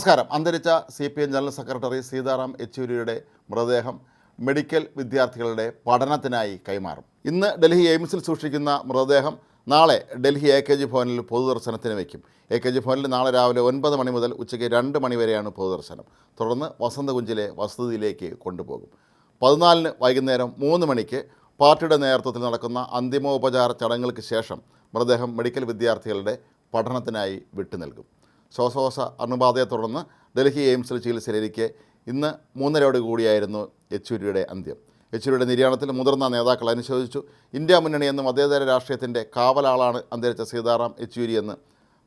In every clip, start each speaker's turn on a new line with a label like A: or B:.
A: നമസ്കാരം. അന്തരിച്ച C P M general secretary Sitaram യെച്ചൂരിയുടെ മൃതദേഹം മെഡിക്കൽ വിദ്യാർത്ഥികളുടെ പഠനത്തിനായി കൈമാറും. ഇന്ന് ഡൽഹി എയിംസിൽ സൂക്ഷിക്കുന്ന മൃതദേഹം നാളെ ഡൽഹി എ കെ ജി ഭവനിൽ പൊതുദർശനത്തിന് വയ്ക്കും. എ കെ ജി ഭവനിൽ നാളെ രാവിലെ ഒൻപത് മണി മുതൽ ഉച്ചയ്ക്ക് രണ്ട് മണി വരെയാണ് പൊതുദർശനം. തുടർന്ന് വസന്തകുഞ്ചിലെ വസതിയിലേക്ക് കൊണ്ടുപോകും. പതിനാലിന് വൈകുന്നേരം മൂന്ന് മണിക്ക് പാർട്ടിയുടെ നേതൃത്വത്തിൽ നടക്കുന്ന അന്തിമോപചാര ചടങ്ങുകൾക്ക് ശേഷം മൃതദേഹം മെഡിക്കൽ വിദ്യാർത്ഥികളുടെ പഠനത്തിനായി വിട്ടു നൽകും ശ്വാസകോശ അണുബാധയെ തുടർന്ന് ഡൽഹി എയിംസിൽ ചികിത്സയിലിരിക്കെ ഇന്ന് മൂന്നരയോട് കൂടിയായിരുന്നു യെച്ചൂരിയുടെ അന്ത്യം. യെച്ചൂരിയുടെ നിര്യാണത്തിൽ മുതിർന്ന നേതാക്കൾ അനുശോചിച്ചു. ഇന്ത്യ മുന്നണി എന്നും മതേതര രാഷ്ട്രീയത്തിന്റെ കാവലാളാണ് അന്തരിച്ച സീതാറാം യെച്ചൂരി എന്ന്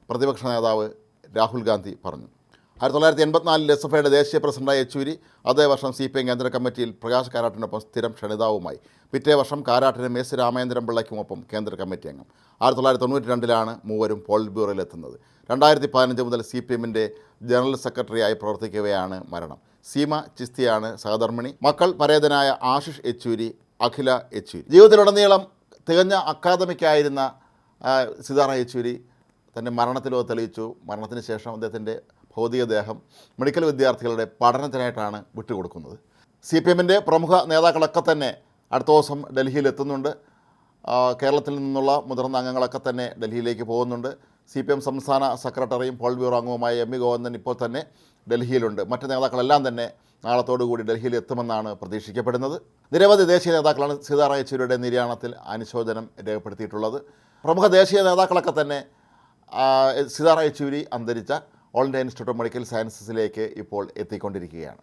A: പ്രതിപക്ഷ നേതാവ് രാഹുൽ ഗാന്ധി പറഞ്ഞു. ആയിരത്തി തൊള്ളായിരത്തി എൺപത്തിനാലിൽ എസ് എഫ് ഐയുടെ ദേശീയ പ്രസിഡന്റായ യെച്ചൂരി അതേ വർഷം സി പി എം കേന്ദ്ര കമ്മിറ്റിയിൽ പ്രകാശ് കാരാട്ടിനൊപ്പം സ്ഥിരം ക്ഷണിതാവുമായി. പിറ്റേ വർഷം കാരാട്ടിനും എസ് രാമേന്ദ്രൻ പിള്ളയ്ക്കുമൊപ്പം കേന്ദ്ര കമ്മിറ്റി അംഗം. ആയിരത്തി തൊള്ളായിരത്തി തൊണ്ണൂറ്റി രണ്ടിലാണ് മൂവരും പോളിറ്റ് ബ്യൂറോയിലെത്തുന്നത് രണ്ടായിരത്തി പതിനഞ്ച് മുതൽ സി പി എമ്മിന്റെ ജനറൽ സെക്രട്ടറിയായി പ്രവർത്തിക്കുകയാണ് മരണം. സീമ ചിസ്തിയാണ് സഹധർമ്മിണി. മക്കൾ പരേതനായ ആശിഷ് യെച്ചൂരി അഖില യെച്ചൂരി. ജീവിതത്തിലുടനീളം തികഞ്ഞ അക്കാദമിക്കായിരുന്ന സിതാറ യെച്ചൂരി തന്റെ മരണത്തിലോ തെളിയിച്ചു. മരണത്തിന് ശേഷം അദ്ദേഹത്തിന്റെ ഭൗതികദേഹം മെഡിക്കൽ വിദ്യാർത്ഥികളുടെ പഠനത്തിനായിട്ടാണ് വിട്ടുകൊടുക്കുന്നത്. സി പി എമ്മിന്റെ പ്രമുഖ നേതാക്കളൊക്കെ തന്നെ അടുത്ത ദിവസം ഡൽഹിയിൽ എത്തുന്നുണ്ട്. കേരളത്തിൽ നിന്നുള്ള മുതിർന്ന അംഗങ്ങളൊക്കെ തന്നെ ഡൽഹിയിലേക്ക് പോകുന്നുണ്ട്. സി പി എം സംസ്ഥാന സെക്രട്ടറിയും പോൾ ബ്യൂറോ അംഗവുമായ എം വി ഗോവിന്ദൻ ഇപ്പോൾ തന്നെ ഡൽഹിയിലുണ്ട്. മറ്റ് നേതാക്കളെല്ലാം തന്നെ നാളത്തോടുകൂടി ഡൽഹിയിൽ എത്തുമെന്നാണ് പ്രതീക്ഷിക്കപ്പെടുന്നത്. നിരവധി ദേശീയ നേതാക്കളാണ് സീതാറാം യെച്ചൂരിയുടെ നിര്യാണത്തിൽ അനുശോചനം രേഖപ്പെടുത്തിയിട്ടുള്ളത്. പ്രമുഖ ദേശീയ നേതാക്കളൊക്കെ തന്നെ സീതാറാം യെച്ചൂരി അന്തരിച്ച All India Institute of Medical സയൻസസിലേക്ക് ഇപ്പോൾ എത്തിക്കൊണ്ടിരിക്കുകയാണ്.